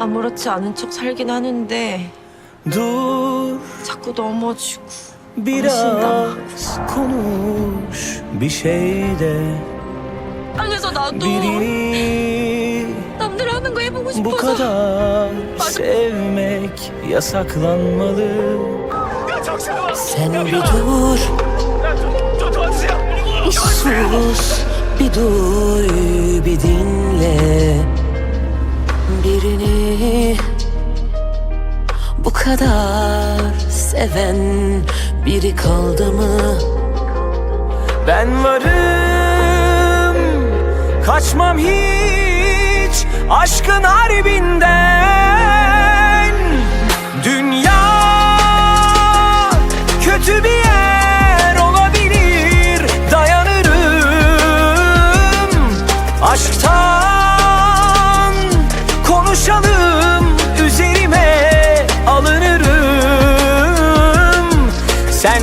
아무렇지 않은 척 살긴 하는데 Dur 자꾸 넘어지고 biraz konuş bir şey de 땅에서 나도 남들 하는 거 해보고 bu 싶어서 kadar sevmek yasaklanmalı Sen bir dur Bir sus Bir duy bir dinle Birini Bu kadar seven biri kaldı mı? Ben varım Kaçmam hiç Aşkın harbinden Dünya Kötü bir yer olabilir Dayanırım Aşktan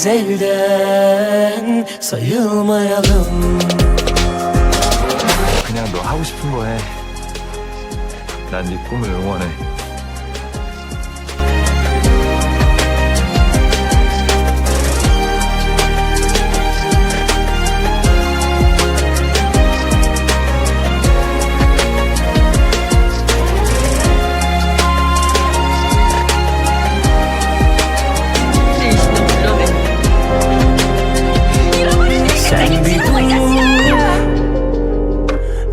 Biz elden sayılmayalım 그냥 너 하고 싶은 거 해. 난 네 꿈을 응원해.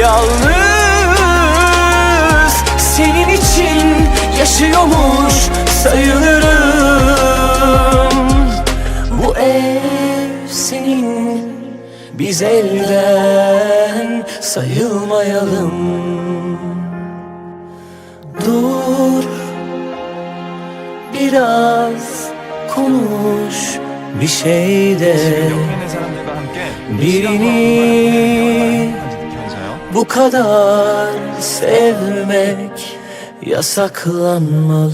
yalnız. Senin için yaşıyormuş sayılırım. Bu ev senin biz elden sayılmayalım. Dur biraz konuş bir şeyde Birini bu kadar sevmek yasaklanmalı.